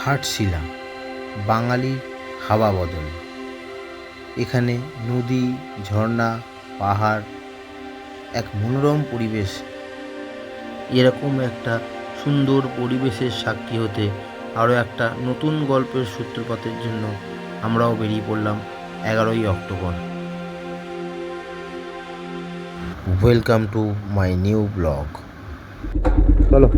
ঘাটশিলা বাঙালির হাওয়া বদল। এখানে নদী, ঝর্ণা, পাহাড়, এক মনোরম পরিবেশ। এরকম একটা সুন্দর পরিবেশের সাক্ষী হতে আরও একটা নতুন গল্পের সূত্রপাতের জন্য আমরাও বেরিয়ে পড়লাম এগারোই October. Welcome to my new blog চলো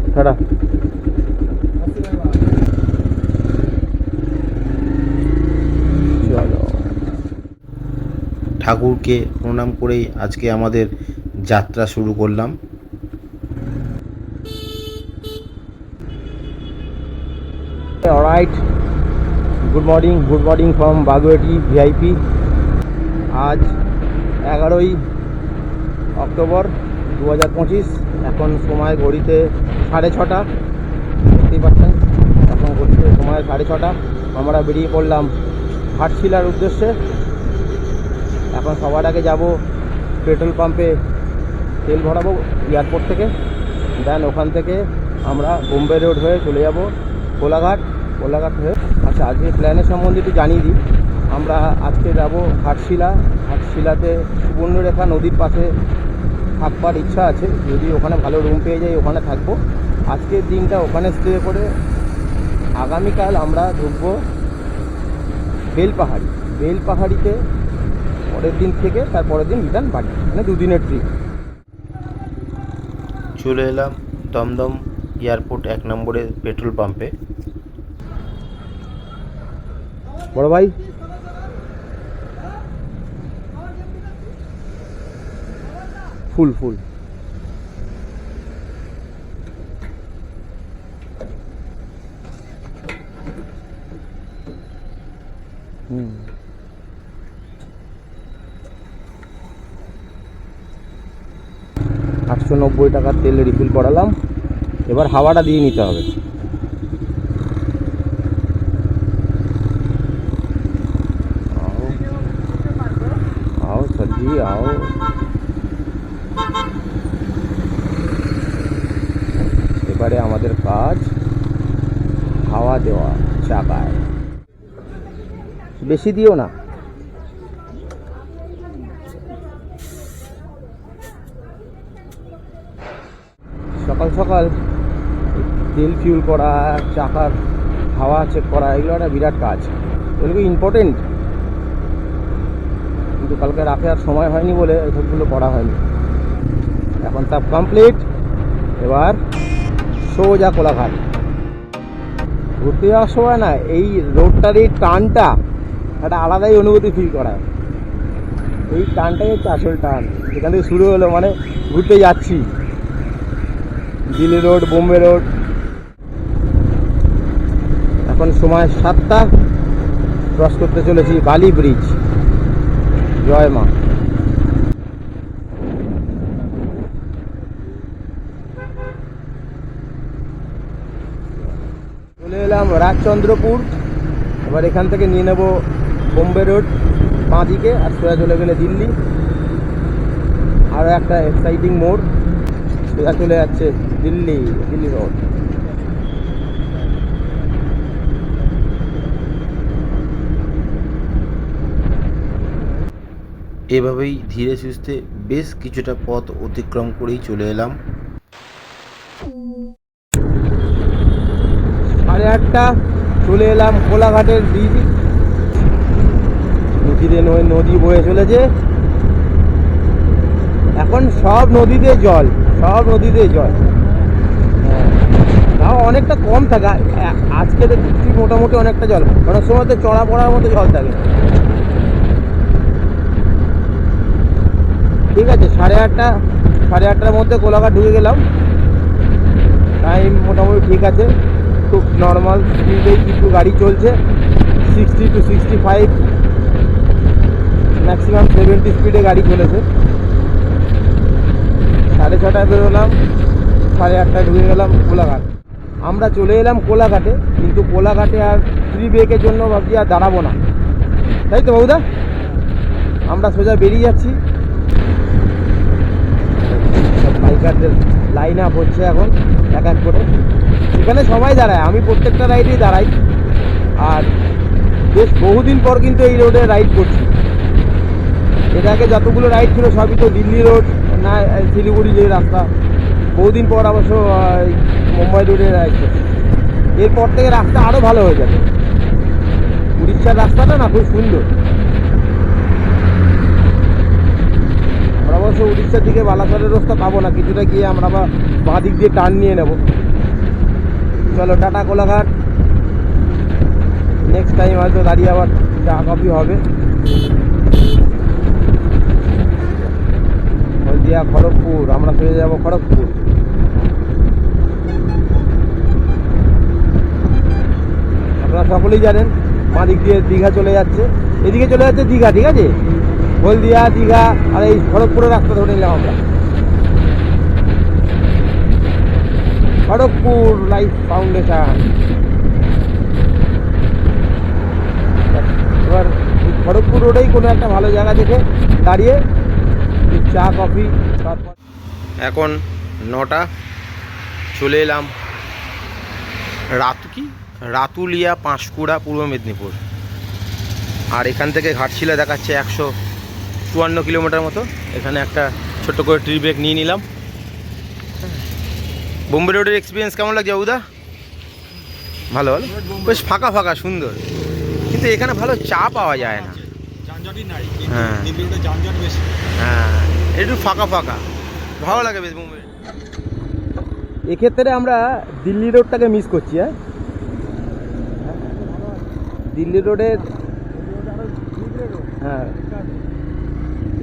ঠাকুরকে প্রণাম করেই আজকে আমাদের যাত্রা শুরু করলাম। Good morning good morning from Baguiati VIP আজ এগারোই অক্টোবর দু হাজার পঁচিশ। এখন সময় ঘড়িতে সাড়ে ছটা। দেখতেই পাচ্ছেন, এখন ঘড়িতে সময় সাড়ে ছটা। আমরা বেরিয়ে পড়লাম ঘাটশিলার উদ্দেশ্যে। এখন সবার আগে যাব পেট্রোল পাম্পে তেল ভরাবো এয়ারপোর্ট থেকে। দেন ওখান থেকে আমরা বোম্বে রোড হয়ে চলে যাব কোলাঘাট। কোলাঘাট হয়ে আচ্ছা আজকে প্ল্যানের সম্বন্ধে একটু জানিয়ে দিই। আমরা আজকে যাব ঘাটশিলা। ঘাটশিলাতে সুবর্ণরেখা নদীর পাশে থাকবার ইচ্ছা আছে। যদি ওখানে ভালো রুম পেয়ে যাই, ওখানে থাকব। আজকের দিনটা ওখানে স্টে করে আগামীকাল আমরা ঢুকবো বেলপাহাড়ি। বেলপাহাড়িতে পরের দিন থেকে তার পরের দিন রিটার্ন বাড়ি মানে দুদিনের ট্রিপ চলে এলাম দমদম এয়ারপোর্ট এক নম্বরের পেট্রোল পাম্পে। বড় ভাই। ফুল ফুল। হুম। নব্বই টাকার তেল রিফিল করালাম এবার হাওয়াটা দিয়ে নিতে হবে आओ आओ सर जी आओ এবারে আমাদের কাজ হাওয়া দেওয়া চাকায় বেশি দিও না সকাল সকাল তেল ফিউল করা চাকার হাওয়া চেক করা, এগুলো একটা বিরাট কাজ। এগুলো ইম্পর্টেন্ট কিন্তু কালকে রাতে আর সময় হয়নি বলে এসবগুলো করা হয়নি। এখন সব কমপ্লিট এবার সোজা কোলাঘাট। ঘুরতে যাওয়ার সময় না, এই রোডটার এই টানটা একটা আলাদাই অনুভূতি ফিল করায়। এই টানটাই হচ্ছে আসল টান। এখান থেকে শুরু হলো মানে ঘুরতে যাচ্ছি। Delhi road, Bombay road. এখন সময় সাতটা। ক্রস করতে চলেছি বালি ব্রিজ। জয় মা। চলে এলাম রাজচন্দ্রপুর। এবার এখান থেকে নিয়ে নেব বোম্বে রোড বাঁ দিকে আর সোজা চলে গেলে দিল্লি। আরও একটা এক্সাইটিং মোড়। সোজা চলে যাচ্ছে? দিল্লি দিল্লি রোড এভাবেই ধীরে সুস্থে বেশ কিছুটা পথ অতিক্রম করেই চলে এলাম। সাড়ে আটটা চলে এলাম কোলাঘাটের ব্রিজ নদীতে নয় নদী বয়ে চলেছে। এখন সব নদীতে জল। সব নদীতেই জল। তাও অনেকটা কম থাকে আজকে দেখছি মোটামুটি অনেকটা জল, অনেক সময় তো চড়া পড়ার মতো জল থাকে। ঠিক আছে, সাড়ে আটটা, সাড়ে আটটার মধ্যে কোলাঘাট ঢুকে গেলাম। টাইম মোটামুটি ঠিক আছে, খুব নর্মাল স্পিডেই কিছু গাড়ি চলছে। Sixty to sixty five maximum seventy স্পিডে গাড়ি চলেছে। সাড়ে ছটায় বেরোলাম সাড়ে আটটায় ঢুকে গেলাম কোলাঘাট। আমরা চলে এলাম কোলাঘাটে, কিন্তু কোলাঘাটে আর ফ্রি ব্রেকের জন্য ভাবছি আর দাঁড়াবো না। তাই তো বাবুদা? আমরা সোজা বেরিয়ে যাচ্ছি। বাইকারদের লাইন আপ হচ্ছে এখন, এক এক করে। এখানে সবাই দাঁড়ায়, আমি প্রত্যেকটা রাইডেই দাঁড়াই। আর বেশ বহুদিন পর কিন্তু এই রোডে রাইড করছি। আগে যতগুলো রাইড ছিল সবই তো দিল্লি রোড না শিলিগুড়ি যে রাস্তা, বহুদিন পর অবশ্য মুম্বাই রোডে করছি এরপর থেকে রাস্তা আরও ভালো হয়ে যাবে। উড়িষ্যার রাস্তাটা না খুব সুন্দর। আমরা অবশ্য উড়িষ্যার দিকে বালাসরের রাস্তা পাবো না, কিছুটা গিয়ে আমরা আবার বাঁ দিক দিয়ে টার্ন নিয়ে নেব। চলো, টাটা কোলাঘাট। নেক্সট টাইম হয়তো দাঁড়িয়ে আবার চা কফি হবে। হলদিয়া খড়গপুর, আমরা চলে যাব খড়গপুর। আপনারা সকলেই জানেন মা দিক দিয়ে দীঘা চলে যাচ্ছে। এদিকে চলে যাচ্ছে দীঘা, ঠিক আছে? হলদিয়া, দীঘা, আর এই খড়গপুরের রাস্তা ধরে নিলাম আমরা। Kharagpur life foundation. এবার খড়গপুর রোডেই কোনো একটা ভালো জায়গা দেখে দাঁড়িয়ে চা কফি তারপর এখন নটা চলে এলাম রাতু কি রাতুলিয়া পাঁশকুড়া পূর্ব মেদিনীপুর। আর এখান থেকে ঘাটশিলা দেখাচ্ছে একশো চুয়ান্ন কিলোমিটার মতো। এখানে একটা ছোট্ট করে ট্রি ব্রেক নিয়ে নিলাম। বোম্বে রোডের এক্সপিরিয়েন্স কেমন লাগছে বাবুদা? ভালো ভালো? বেশ ফাঁকা ফাঁকা সুন্দর। কিন্তু এখানে ভালো চা পাওয়া যায় না। হ্যাঁ। হ্যাঁ। একটু ফাঁকা ফাঁকা। ভালো লাগে বেশ বোম্বে এক্ষেত্রে আমরা দিল্লি রোডটাকে মিস করছি হ্যাঁ? দিল্লি রোডের হ্যাঁ।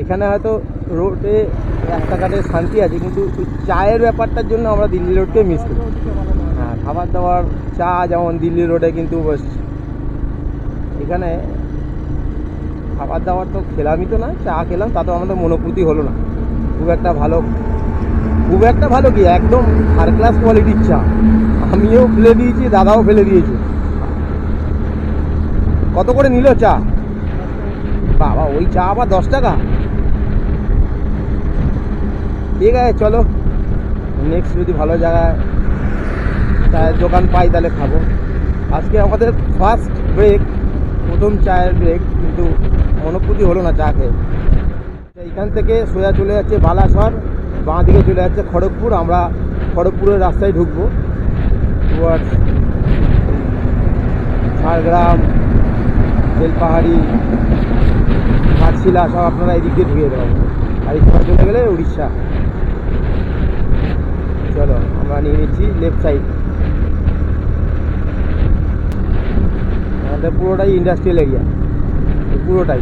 এখানে হয়তো রোডে রাস্তাঘাটে শান্তি আছে, কিন্তু চায়ের ব্যাপারটার জন্য আমরা দিল্লি রোডকে মিস করি হ্যাঁ খাবার দাবার, চা যেমন দিল্লি রোডে কিন্তু এখানে খাবার দাবার তো খেলামই তো না, চা খেলাম তাতেও আমাদের মনোভূতি হলো না। খুব একটা ভালো, খুব একটা ভালো কি, একদম থার্ড ক্লাস কোয়ালিটির চা। আমিও ফেলে দিয়েছি, দাদাও ফেলে দিয়েছে। কত করে নিল চা? বাবা, ওই চা আবার দশ টাকা? ঠিক আছে, চলো। নেক্সট যদি ভালো জায়গায় চায়ের দোকান পাই, তাহলে খাব। আজকে আমাদের ফার্স্ট ব্রেক প্রথম চায়ের ব্রেক কিন্তু মনোপুতি হলো না চা খেয়ে এইখান থেকে সোজা চলে যাচ্ছে বালাসর, বাঁ দিকে চলে যাচ্ছে খড়গপুর, আমরা খড়গপুরের রাস্তায় ঢুকবো। টুয়ার্ডস ঝাড়গ্রাম, বেলপাহাড়ি, ঘাটশিলা, সব আপনারা এদিক দিয়ে ঢুকে দেবেন আর এই সময় চলে গেলে উড়িষ্যা। চলো, আমরা নিয়ে নিচ্ছি লেফট সাইড আমাদের পুরোটাই ইন্ডাস্ট্রিয়াল এরিয়া পুরোটাই।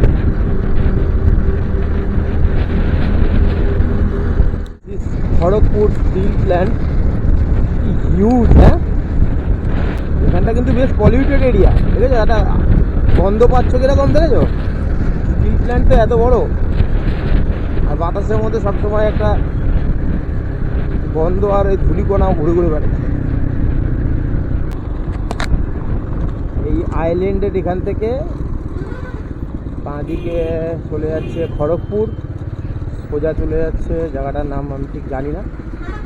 খড়গপুর স্টিল প্ল্যান্ট হিউজ হ্যাঁ? এখানটা কিন্তু বেশ পলিউটেড এরিয়া ঠিক আছে একটা গন্ধ পাচ্ছ কীরকম দেখেছ? স্টিল প্ল্যান্ট তো এত বড়। আর বাতাসের মধ্যে সবসময় একটা গন্ধ আর এই ধুলিকণাও ঘুরে ঘুরে বেড়াচ্ছে এই আইল্যান্ডের এখান থেকে বাঁদিকে চলে যাচ্ছে খড়গপুর। সোজা চলে যাচ্ছে, জায়গাটার নাম আমি ঠিক জানি না।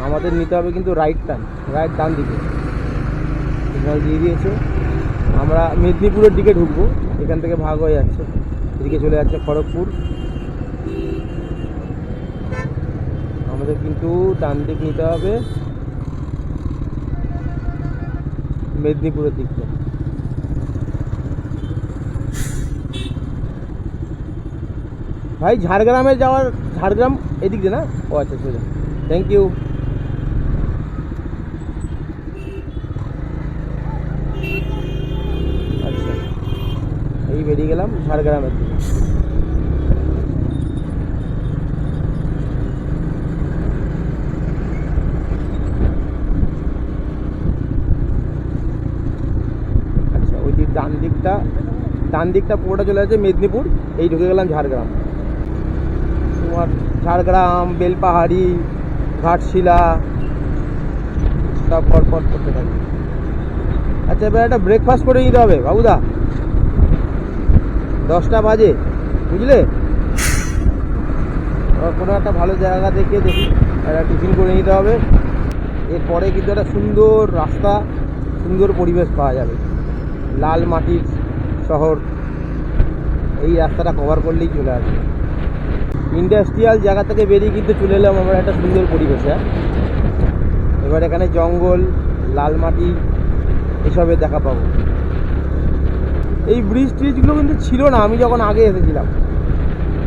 আমাদের নিতে হবে কিন্তু রাইট টার্ন রাইট ডান দিকে। সিগন্যাল দিয়ে দিয়েছে। আমরা মেদিনীপুরের দিকে ঢুকবো, এখান থেকে ভাগ হয়ে যাচ্ছে। এদিকে চলে যাচ্ছে খড়গপুর। আমাদের কিন্তু ডান দিক নিতে হবে। মেদিনীপুরের দিকটা। ভাই, ঝাড়গ্রামে যাওয়ার, ঝাড়গ্রাম এদিক দিয়ে না? ও আচ্ছা সোজা থ্যাংক ইউ আচ্ছা এই বেরিয়ে গেলাম ঝাড়গ্রামের দিকে। আচ্ছা ডান দিকটা ডান দিকটা পুরোটা চলে যাচ্ছে মেদিনীপুর, এই ঢুকে গেলাম ঝাড়গ্রাম। তোমার ঝাড়গ্রাম, বেলপাহাড়ি, ঘাটশিলা, সব পর পর করতে থাকি। আচ্ছা এবার একটা ব্রেকফাস্ট করে নিতে হবে, বাবুদা। দশটা বাজে, বুঝলে? কোনো একটা ভালো জায়গা দেখে দেখি, একটা টিফিন করে নিতে হবে। এরপরে কিন্তু একটা সুন্দর রাস্তা, সুন্দর পরিবেশ পাওয়া যাবে। লাল মাটির শহর, এই রাস্তাটা কভার করলেই চলে আসবে। ইন্ডাস্ট্রিয়াল জায়গা থেকে বেরিয়ে কিন্তু চলে এলাম আমরা একটা সুন্দর পরিবেশে। এবার এখানে জঙ্গল, লাল মাটি এসবের দেখা পাবো। এই ব্রিজ ট্রিজগুলো কিন্তু ছিল না, আমি যখন আগে এসেছিলাম।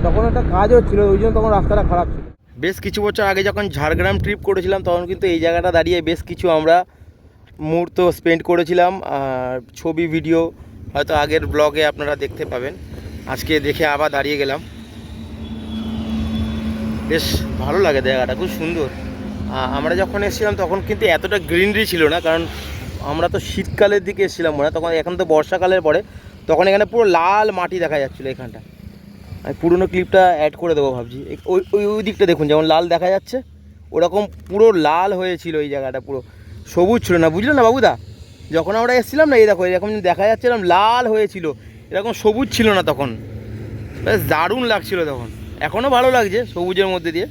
তখন একটা কাজ হচ্ছিল ওই জন্য তখন রাস্তাটা খারাপ ছিল। বেশ কিছু বছর আগে যখন ঝাড়গ্রাম ট্রিপ করেছিলাম, তখন কিন্তু এই জায়গাটা দাঁড়িয়ে বেশ কিছু আমরা মুহূর্ত স্পেন্ড করেছিলাম। আর ছবি ভিডিও হয়তো আগের ব্লগে আপনারা দেখতে পাবেন। আজকে দেখে আবার দাঁড়িয়ে গেলাম। বেশ ভালো লাগে জায়গাটা, খুব সুন্দর। আমরা যখন এসেছিলাম তখন কিন্তু এতটা গ্রিনারি ছিল না, কারণ আমরা তো শীতকালের দিকে এসেছিলাম মনে তখন এখন তো বর্ষাকালের পরে, তখন এখানে পুরো লাল মাটি দেখা যাচ্ছিল এখানটা। আমি পুরোনো ক্লিপটা অ্যাড করে দেবো ভাবছি। ওই ওই ওই দিকটা দেখুন, যেমন লাল দেখা যাচ্ছে, ওরকম পুরো লাল হয়েছিল এই জায়গাটা পুরো। সবুজ ছিল না বুঝলেন না বাবুদা? যখন আমরা এসেছিলাম না, এই দেখো, এরকম দেখা যাচ্ছে এরকম লাল হয়েছিল, এরকম সবুজ ছিল না তখন। বেশ দারুণ লাগছিল তখন। এখনও ভালো লাগছে সবুজের মধ্যে দিয়ে।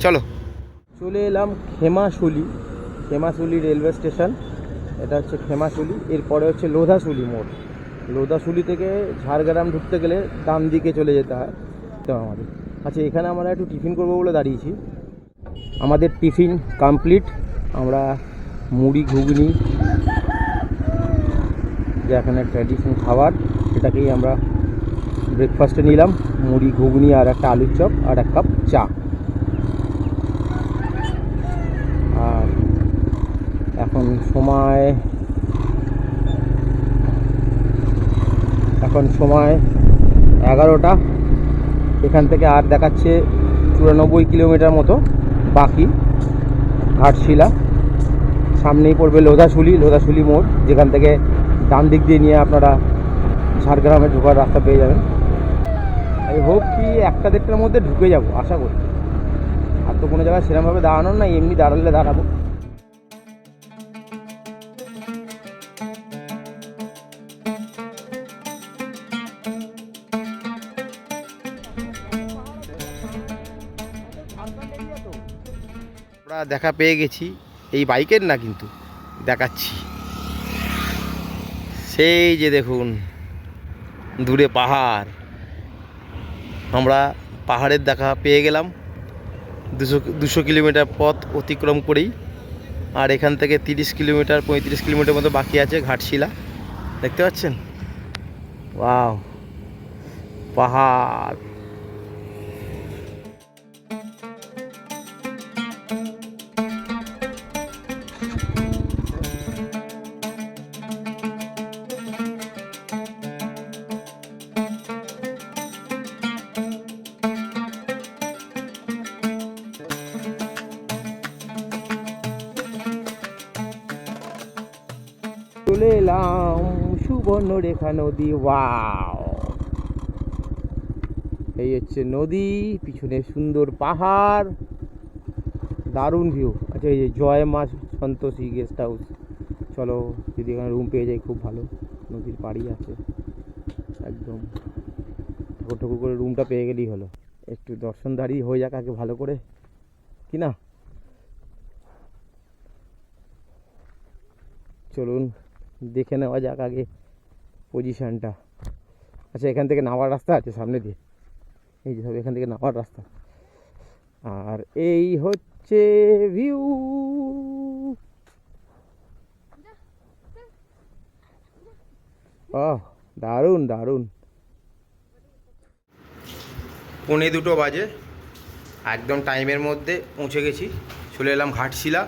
চলো। চলে এলাম খেমাশুলি খেমাশুলি রেলওয়ে স্টেশন। এটা হচ্ছে খেমাশুলি, এরপরে হচ্ছে লোধাশুলি মোড়। লোধাশুলি থেকে ঝাড়গ্রাম ঢুকতে গেলে ডান দিকে চলে যেতে হয়। তো আমাদের আচ্ছা এখানে আমরা একটু টিফিন করব বলে দাঁড়িয়েছি। আমাদের টিফিন কমপ্লিট। আমরা মুড়ি, ঘুগনি, যে এখানে ট্র্যাডিশন খাবার সেটাকেই আমরা ব্রেকফাস্টে নিলাম, মুড়ি, ঘুগনি আর একটা আলুর চপ আর এক কাপ চা। আর এখন সময় এখন সময় এগারোটা। এখান থেকে আর দেখাচ্ছে চুরানব্বই কিলোমিটার মতো বাকি ঘাটশিলা। সামনেই পড়বে লোধাশুলি লোধাশুলি মোড়, যেখান থেকে ডান দিক দিয়ে নিয়ে আপনারা ঝাড়গ্রামে ঢোকার রাস্তা পেয়ে যাবেন। আমি হোপ কি একটা দেড়টার মধ্যে ঢুকে যাব, আশা করি আর তো কোনো জায়গায় সেরকমভাবে দাঁড়ানোর না এমনি দাঁড়ালে দাঁড়াবো। দেখা পেয়ে গেছি, এই বাইকের না কিন্তু, দেখাচ্ছি। সেই যে দেখুন। দূরে পাহাড়। আমরা পাহাড়ের দেখা পেয়ে গেলাম। দুশো দুশো কিলোমিটার পথ অতিক্রম করেই। আর এখান থেকে তিরিশ কিলোমিটার, পঁয়ত্রিশ কিলোমিটার মতো বাকি আছে ঘাটশিলা। দেখতে পাচ্ছেন? পাহাড়! চলে এলাম সুবর্ণরেখা নদী ওয়াও এই হচ্ছে নদী, পিছনে সুন্দর পাহাড়, দারুণ ভিউ আচ্ছা এই যে জয় মা সন্তোষী গেস্ট হাউস চলো, যদি এখানে রুম পেয়ে যাই, খুব ভালো। নদীর পাড়ি আছে। একদম। ঠাকুর ঠাকুর করে রুমটা পেয়ে গেলেই হলো। একটু দর্শনধারী হয়ে যাক আগে ভালো করে। কি না? চলুন। দেখে নেওয়া যাক আগে পজিশানটা আচ্ছা এখান থেকে নামার রাস্তা আছে সামনে দিয়ে। এই যে সব এখান থেকে নামার রাস্তা। আর এই হচ্ছে ভিউ ও দারুণ দারুণ। পৌনে দুটো বাজে। একদম টাইমের মধ্যে পৌঁছে গেছি। চলে এলাম ঘাটশিলা।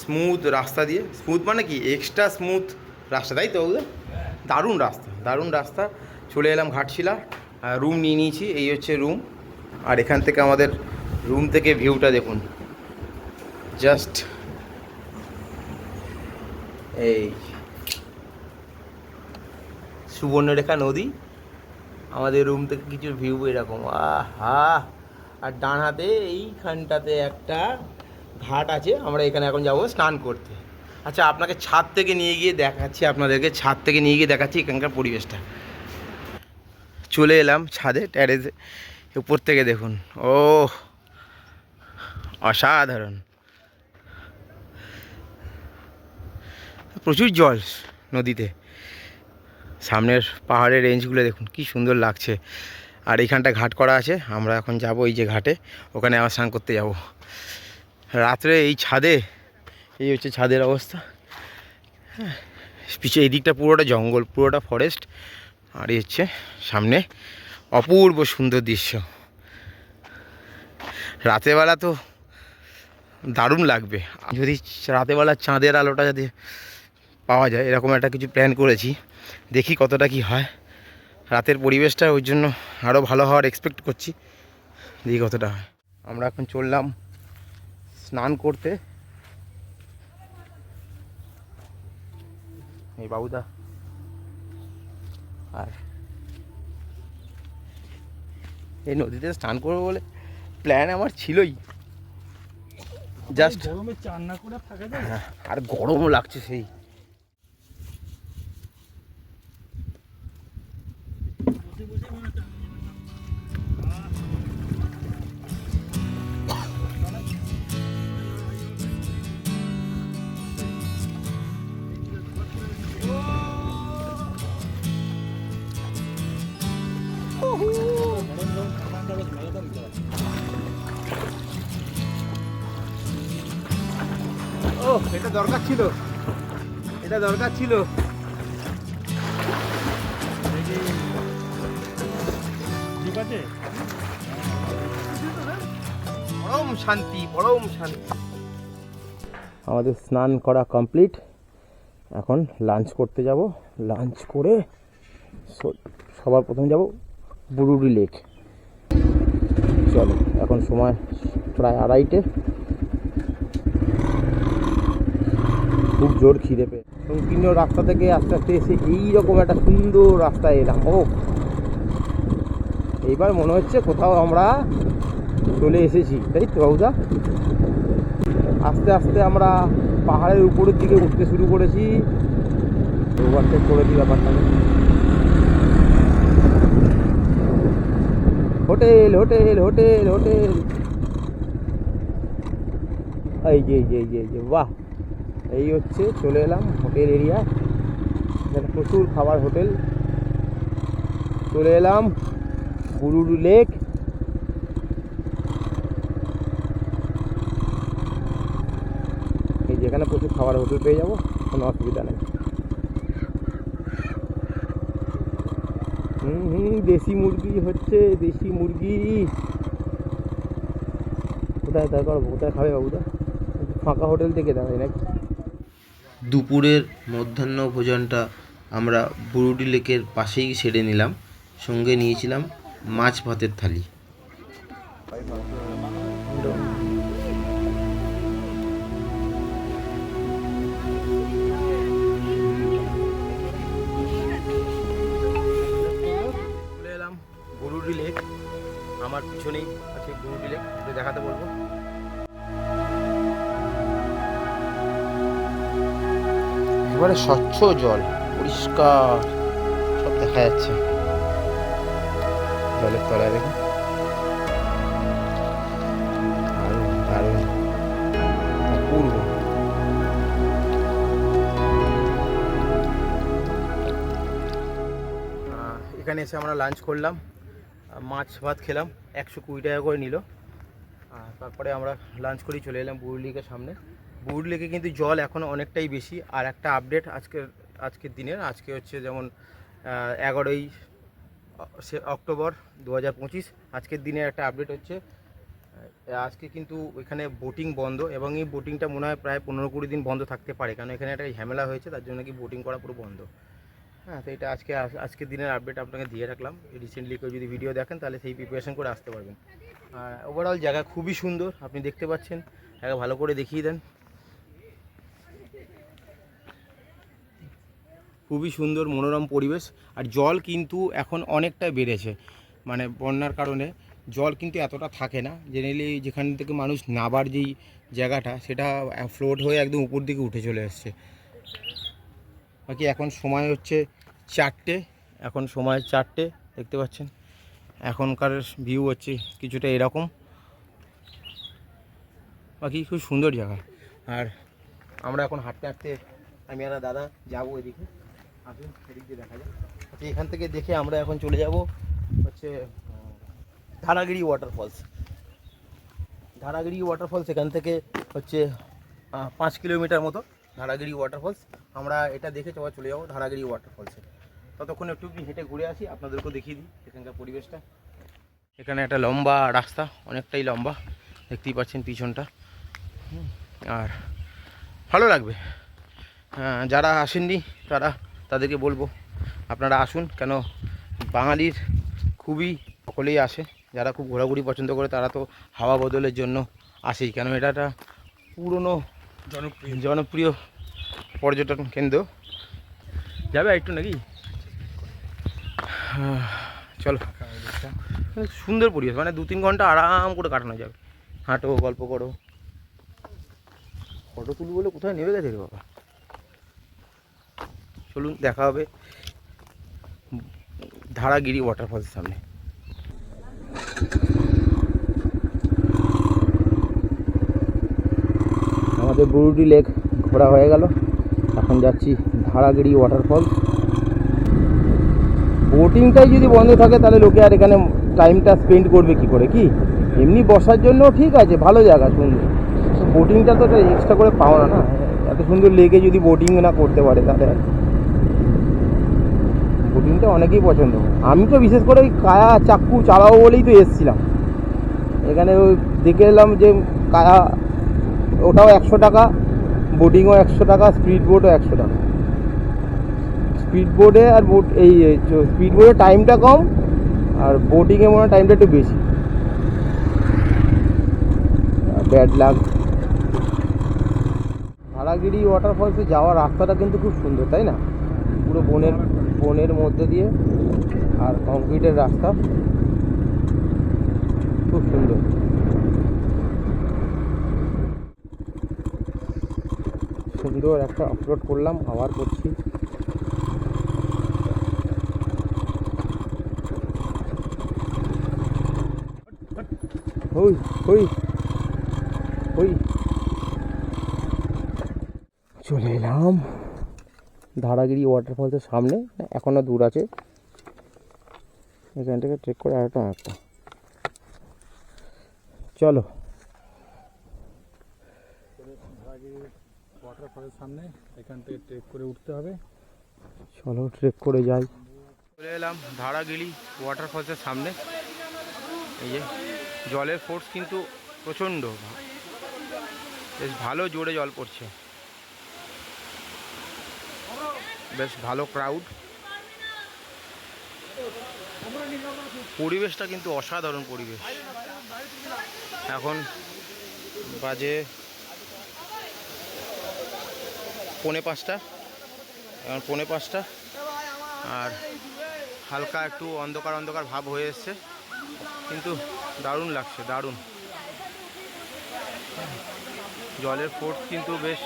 স্মুথ রাস্তা দিয়ে। স্মুথ মানে কি? এক্সট্রা স্মুথ রাস্তা, তাই তো ওগুলো দারুণ রাস্তা দারুণ রাস্তা। চলে এলাম ঘাটশিলা রুম নিয়ে নিয়েছি, এই হচ্ছে রুম আর এখান থেকে আমাদের রুম থেকে ভিউটা দেখুন। জাস্ট এই সুবর্ণরেখা নদী। আমাদের রুম থেকে কিছু ভিউ এরকম, আহা! আর ডান হাতে এইখানটাতে একটা ঘাট আছে, আমরা এখানে এখন যাব স্নান করতে। আচ্ছা আপনাকে ছাদ থেকে নিয়ে গিয়ে দেখাচ্ছি, আপনাদেরকে ছাদ থেকে নিয়ে গিয়ে দেখাচ্ছি এখানকার পরিবেশটা। চলে এলাম ছাদে, ট্যারেসে। উপর থেকে দেখুন ও অসাধারণ। প্রচুর জল নদীতে। সামনের পাহাড়ের রেঞ্জগুলো দেখুন, কি সুন্দর লাগছে। আর এইখানটা ঘাট করা আছে, আমরা এখন যাব এই যে ঘাটে, ওখানে আবার স্নান করতে যাব। রাত্রে এই ছাদে এই হচ্ছে ছাদের অবস্থা। হ্যাঁ পিছিয়ে এই দিকটা পুরোটা জঙ্গল, পুরোটা ফরেস্ট আর এই হচ্ছে সামনে অপূর্ব সুন্দর দৃশ্য। রাতেরবেলা তো দারুণ লাগবে। যদি রাতেরবেলা চাঁদের আলোটা যদি পাওয়া যায়, এরকম একটা কিছু প্ল্যান করেছি, দেখি কতটা কি হয়। রাতের পরিবেশটা ওই জন্য আরও ভালো হওয়ার এক্সপেক্ট করছি। দেখি কতটা হয়। আমরা এখন চললাম স্নান করতে। এই বাবুদা। আর এই নদীতে স্নান করব বলে প্ল্যান আমার ছিলই। জাস্ট গরমে চান না করে থাকা যায়? হ্যাঁ, আর গরমও লাগছে সেই। ছিল। ঠিক আছে? পরম শান্তি পরম শান্তি। আমাদের স্নান করা কমপ্লিট। এখন লাঞ্চ করতে যাব। লাঞ্চ করে সবার প্রথম যাব বুরুডি লেক। চলো এখন সময় প্রায় আড়াইটে। খুব জোর খিদে পেয়ে সংকীর্ণ রাস্তা থেকে আস্তে আস্তে এসে এইরকম একটা সুন্দর রাস্তায় এলাম। ও। এইবার মনে হচ্ছে কোথাও আমরা চলে এসেছি, তাই তো বাবুদা? আস্তে আস্তে আমরা পাহাড়ের উপরের দিকে উঠতে শুরু করেছি। ওভারটেক করে দিই ব্যাপারটা। Hotel hotel hotel hotel. এই যে এই যে এই যে, বাহ। এই হচ্ছে চলে এলাম হোটেল এরিয়া। এখানে প্রচুর খাবার হোটেল। চলে এলাম গুরুডু লেক। এই যেখানে প্রচুর খাবার হোটেল পেয়ে যাব, কোনো অসুবিধা নেই। হুম হুম, দেশি মুরগি হচ্ছে, দেশি মুরগি। কোথায়, তারপর কোথায় খাবে বাবুদা? ফাঁকা হোটেল থেকে দেখায় নাকি? দুপুরের মধ্যাহ্ন ভোজনটা আমরা বুরুডি লেকের পাশেই সেরে নিলাম। সঙ্গে নিয়েছিলাম মাছ ভাতের থালি। এবারে স্বচ্ছ জল, পরিষ্কার, সব দেখা যাচ্ছে। জলের তলায় দেখুন। এখানে এসে আমরা লাঞ্চ করলাম। মাছ ভাত খেলাম। একশো কুড়ি টাকা করে নিল। তারপরে আমরা লাঞ্চ করেই চলে এলাম বুড়ি লেকের সামনে। বুড়ি লেকে কিন্তু জল এখন অনেকটাই বেশি। আর একটা আপডেট আজকের আজকের দিনের, আজকে হচ্ছে যেমন এগারোই সে- অক্টোবর দু হাজার পঁচিশ, আজকের দিনের একটা আপডেট হচ্ছে আজকে কিন্তু এখানে বোটিং বন্ধ এবং এই বোটিংটা মনে হয় প্রায় পনেরো কুড়ি দিন বন্ধ থাকতে পারে কারণ এখানে একটা ঝামেলা হয়েছে, তার জন্য কি বোটিং করা পুরো বন্ধ। হ্যাঁ তো এটা আজকে আজকের দিনের আপডেট আপনাকে দিয়ে রাখলাম। রিসেন্টলি কেউ যদি ভিডিও দেখেন, তাহলে সেই প্রিপারেশন করে আসতে পারবেন। আর ওভারঅল জায়গা খুবই সুন্দর, আপনি দেখতে পাচ্ছেন, জায়গা ভালো করে দেখিয়ে দেন। খুবই সুন্দর মনোরম পরিবেশ আর জল কিন্তু এখন অনেকটাই বেড়েছে। মানে বন্যার কারণে জল কিন্তু এতটা থাকে না। জেনারেলি যেখান থেকে মানুষ নাবার যেই জায়গাটা, সেটা ফ্লোট হয়ে একদম উপর দিকে উঠে চলে এসছে। বাকি এখন সময় হচ্ছে চারটে। এখন সময় চারটে, দেখতে পাচ্ছেন? এখনকার ভিউ হচ্ছে কিছুটা এরকম। বাকি খুব সুন্দর জায়গা। আর আমরা এখন হাঁটতে হাঁটতে আমি আর দাদা যাব এদিকে। আচ্ছা এখান থেকে দেখে আমরা এখন চলে যাব হচ্ছে ধারাগিরি ওয়াটারফলস ধারাগিরি ওয়াটারফলস এখান থেকে হচ্ছে পাঁচ কিলোমিটার মতো ধারাগিরি ওয়াটারফলস আমরা এটা দেখে সবাই চলে যাব ধারাগিরি ওয়াটারফলসে ততক্ষণ একটু হেঁটে ঘুরে আসি, আপনাদেরকেও দেখিয়ে দিই এখানকার পরিবেশটা। এখানে একটা লম্বা রাস্তা, অনেকটাই লম্বা, দেখতেই পাচ্ছেন পিছনটা। আর ভালো লাগবে। যারা আসেননি, তারা তাদেরকে বলব আপনারা আসুন কেন বাঙালির খুবই সকলেই আসে। যারা খুব ঘোরাঘুরি পছন্দ করে তারা তো হাওয়া বদলের জন্য আসেই। কেন এটা একটা পুরনো জনপ্রিয়। জনপ্রিয় পর্যটন কেন্দ্র। যাবে একটু নাকি? চলো। সুন্দর পরিবেশ মানে দু তিন ঘণ্টা আরাম করে কাটানো যাবে। হাঁটো গল্প করো। ফটো তুলবো বলে কোথায় নেমে গেছে রে বাবা? চলুন, দেখা হবে ধারাগিরি ওয়াটারফলসের সামনে। আমাদের বুরুডি লেক ঘোরা হয়ে গেল। এখন যাচ্ছি ধারাগিরি ওয়াটারফল বোটিংটাই যদি বন্ধ থাকে, তাহলে লোকে আর এখানে টাইমটা স্পেন্ড করবে কি করে, কি? এমনি বসার জন্য ঠিক আছে, ভালো জায়গা, সুন্দর। বোটিংটা তো এক্সট্রা করে পাও না? এত সুন্দর লেকে যদি বোটিং না করতে পারে, তাহলে বোটিংটা অনেকেই পছন্দ করে। আমি তো বিশেষ করে ওই কায়া, চাক্কু, চালাবো বলেই তো এসছিলাম। এখানে ওই দেখে এলাম যে কায়া, ওটাও একশো টাকা বোটিংও একশো টাকা স্পিড বোটও একশো টাকা। স্পিড বোটে আর বোট এই স্পিড বোটে টাইমটা কম, আর বোটিংয়ে মনে হয় টাইমটা একটু বেশি। ব্যাড লাগ হারাগিরি ওয়াটারফলসে যাওয়ার রাস্তাটা কিন্তু খুব সুন্দর, তাই না? পুরো বনের বনের মধ্যে দিয়ে আর কংক্রিটের রাস্তা। খুব সুন্দর। সুন্দর একটা আপলোড করলাম, আবার করছি। হই হই হই চলে এলাম। ধারাগিরি ওয়াটারফলসের সামনে এখনও দূর আছে। এখান থেকে ট্রেক করে আরেকটা একটা চলো। ওয়াটারফলের সামনে এখান থেকে ট্রেক করে উঠতে হবে। চলো ট্রেক করে যাই। চলে এলাম ধারাগিরি ওয়াটারফলসের সামনে। এই যে জলের ফোর্স কিন্তু প্রচণ্ড। বেশ ভালো জোরে জল পড়ছে। বেশ ভালো ক্রাউড পরিবেশটা কিন্তু অসাধারণ পরিবেশ। এখন বাজে পৌনে পাঁচটা। এখন পৌনে পাঁচটা। আর হালকা একটু অন্ধকার অন্ধকার ভাব হয়ে এসছে। কিন্তু দারুণ লাগছে, দারুণ। জলের ফোর্স কিন্তু বেশ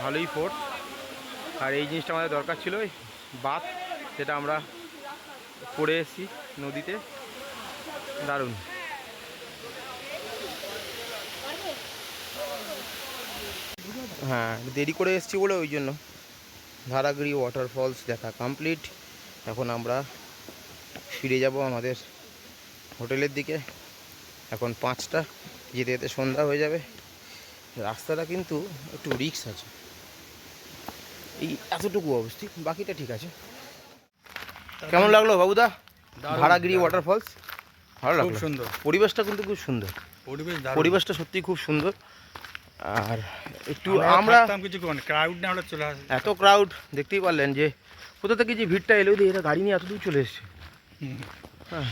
ভালোই ফোর্স আর এই জিনিসটা আমাদের দরকার ছিল বাত যেটা আমরা করে এসেছি নদীতে। দারুণ। হ্যাঁ দেরি করে এসেছি বলে ওই জন্য। ধারাগিরি ওয়াটারফলস দেখা কমপ্লিট এখন আমরা ফিরে যাব আমাদের হোটেলের দিকে। এখন পাঁচটা, যেতে যেতে সন্ধ্যা হয়ে যাবে। রাস্তাটা কিন্তু একটু রিক্স আছে। এই এতটুকু অবস্থি বাকিটা ঠিক আছে। কেমন লাগল বাবুদা? ধারাগিরি ওয়াটারফলস ভালো লাগল। সুন্দর। পরিবেশটা কিন্তু খুব সুন্দর। পরিবেশ পরিবেশটা সত্যি খুব সুন্দর। আর একটু আমরা আমরা ক্রাউড না হলে চলে আসে। এত ক্রাউড দেখতেই পারলেন যে কোথা থেকে যে ভিড়টা এলো দিয়ে এরা গাড়ি নিয়ে এত দূর চলে এসছে। হ্যাঁ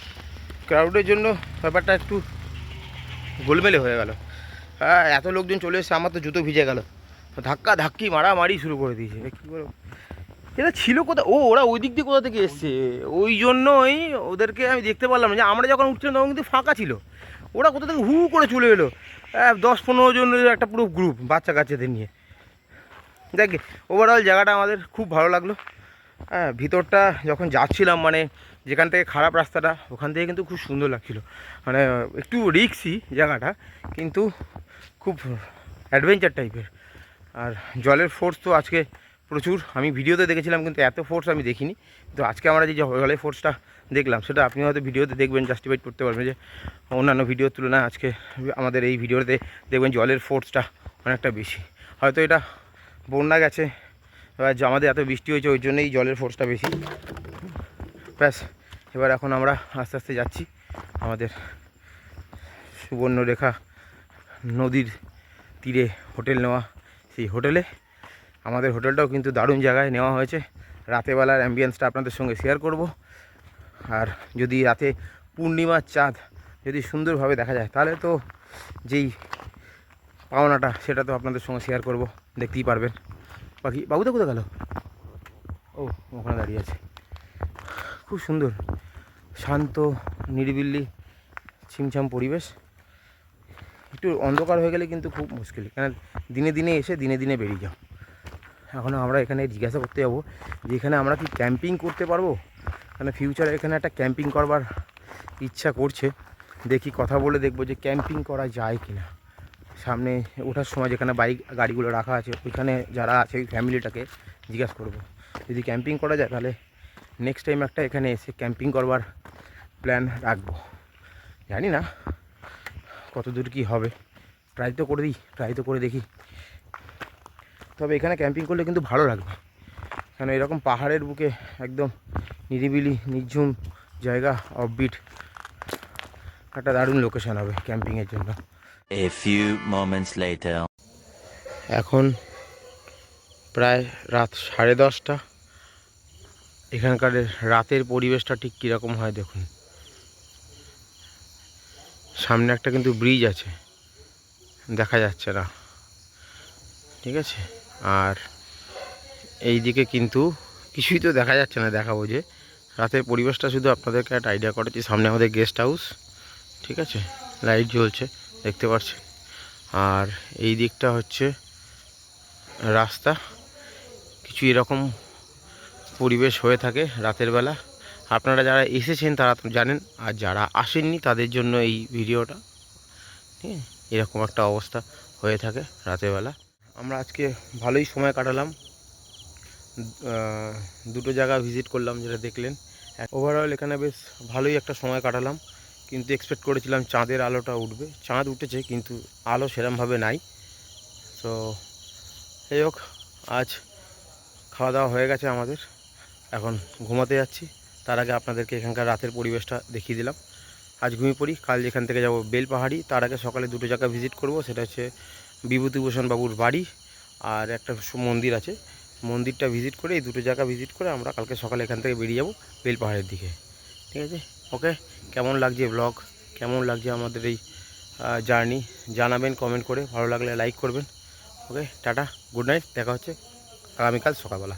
ক্রাউডের জন্য ব্যাপারটা একটু গোলমেলে হয়ে গেল। হ্যাঁ এত লোকজন চলে এসছে আমার তো জুতো ভিজে গেল। ধাক্কা ধাক্কি মারামারি শুরু করে দিয়েছে। কী বলব এটা ছিল কোথা ও, ওরা ওই দিক দিয়ে কোথা থেকে এসছে? ওই জন্যই ওদেরকে আমি দেখতে পারলাম যে আমরা যখন উঠছিলাম তখন কিন্তু ফাঁকা ছিল। ওরা কোথা থেকে হু করে চলে এলো। দশ পনেরো জনের একটা পুরো গ্রুপ বাচ্চা কাচ্চাদের নিয়ে। দেখ ওভারঅল জায়গাটা আমাদের খুব ভালো লাগল। হ্যাঁ ভিতরটা যখন যাচ্ছিলাম মানে যেখান থেকে খারাপ রাস্তাটা, ওখান থেকে কিন্তু খুব সুন্দর লাগছিল। মানে একটু রিক্সি জায়গাটা, কিন্তু খুব অ্যাডভেঞ্চার টাইপের আর জলের ফোর্স তো আজকে প্রচুর। আমি ভিডিওতে দেখেছিলাম, কিন্তু এত ফোর্স আমি দেখিনি। তো আজকে আমরা যে জলের ফোর্সটা দেখলাম, সেটা আপনি হয়তো ভিডিওতে দেখবেন জাস্টিফাইড করতে পারবেন যে অন্যান্য ভিডিওর তুলনায় আজকে আমাদের এই ভিডিওতে দেখবেন জলের ফোর্সটা অনেকটা বেশি। হয়তো এটা বন্যা গেছে এবার আমাদের এত বৃষ্টি হয়েছে, ওই জন্যই জলের ফোর্সটা বেশি। ব্যাস, এবার এখন আমরা আস্তে আস্তে যাচ্ছি আমাদের সুবর্ণরেখা নদীর তীরে হোটেল নেওয়া। সেই হোটেলে। আমাদের হোটেলটাও কিন্তু দারুণ জায়গায় নেওয়া হয়েছে। রাতেবেলার অ্যাম্বিয়েন্সটা আপনাদের সঙ্গে শেয়ার করব। আর যদি রাতে পূর্ণিমার চাঁদ যদি সুন্দরভাবে দেখা যায়, তাহলে তো যেই পাওনাটা, সেটা তো আপনাদের সঙ্গে শেয়ার করব। দেখতেই পারবেন। বাকি, বাবুদা কোথায় গেল? ও, ওখানে দাঁড়িয়ে আছে। খুব সুন্দর, শান্ত, নিরিবিলি, ছিমছাম পরিবেশ। একটু অন্ধকার হয়ে গেলে কিন্তু খুব মুশকিল। কেন দিনে দিনে এসে দিনে দিনে বেরিয়ে যাও। এখন আমরা এখানে জিজ্ঞাসা করতে যাব যে এখানে আমরা কি ক্যাম্পিং করতে পারব? মানে ফিউচারে এখানে একটা ক্যাম্পিং করবার ইচ্ছা করছে। দেখি কথা বলে দেখব যে ক্যাম্পিং করা যায় কি না সামনে ওঠার সময় যেখানে বাইক গাড়িগুলো রাখা আছে, ওইখানে যারা আছে, ওই ফ্যামিলিটাকে জিজ্ঞাসা করব। যদি ক্যাম্পিং করা যায় তাহলে নেক্সট টাইম একটা এখানে এসে ক্যাম্পিং করবার প্ল্যান রাখব। জানি না। কত দূর কী হবে? ট্রাই তো করে দিই ট্রাই তো করে দেখি। তবে এখানে ক্যাম্পিং করলে কিন্তু ভালো লাগবে। কেন এরকম পাহাড়ের বুকে একদম নিরিবিলি নির্ঝুম জায়গা অফবিট একটা দারুণ লোকেশন হবে ক্যাম্পিংয়ের জন্য। A few moments later. এখন প্রায় রাত সাড়ে দশটা। এখানকার রাতের পরিবেশটা ঠিক কীরকম হয় দেখুন। সামনে একটা কিন্তু ব্রিজ আছে। দেখা যাচ্ছে না। ঠিক আছে? আর এই দিকে কিন্তু কিছুই তো দেখা যাচ্ছে না দেখাবো যে। রাতের পরিবেশটা শুধু আপনাদেরকে একটা আইডিয়া করেছি সামনে আমাদের গেস্ট হাউস ঠিক আছে? লাইট জ্বলছে, দেখতে পাচ্ছি আর এই দিকটা হচ্ছে রাস্তা। কিছু এরকম পরিবেশ হয়ে থাকে রাতের বেলা। আপনারা যারা এসেছেন তারা জানেন, আর যারা আসেননি তাদের জন্য এই ভিডিওটা। ঠিক আছে? এরকম একটা অবস্থা হয়ে থাকে রাতের বেলা আমরা আজকে ভালোই সময় কাটালাম। দুটো জায়গা ভিজিট করলাম যেটা দেখলেন। ওভারঅল এখানে বেশ ভালোই একটা সময় কাটালাম। কিন্তু এক্সপেক্ট করেছিলাম চাঁদের আলোটা উঠবে। চাঁদ উঠেছে কিন্তু আলো সেরমভাবে নাই। তো যাই হোক, আজ খাওয়া দাওয়া হয়ে গেছে আমাদের। এখন ঘুমাতে যাচ্ছি। তার আগে আপনাদেরকে এখানকার রাতের পরিবেশটা দেখিয়ে দিলাম। আজ ঘুমিয়ে পড়ি, কাল যেখান থেকে যাব বেলপাহাড়ি। তার আগে সকালে দুটো জায়গা ভিজিট করব, সেটা হচ্ছে বিভূতিভূষণ বাবুর বাড়ি আর একটা মন্দির আছে। মন্দিরটা ভিজিট করে, এই দুটো জায়গা ভিজিট করে আমরা কালকে সকালে এখান থেকে বেরিয়ে যাব বেলপাহাড়ের দিকে। ঠিক আছে? ওকে? কেমন লাগছে ব্লগ কেমন লাগছে আমাদের এই জার্নি জানাবেন কমেন্ট করে। ভালো লাগলে লাইক করবেন। ওকে? টাটা গুড নাইট দেখা হচ্ছে আগামীকাল সকালবেলা।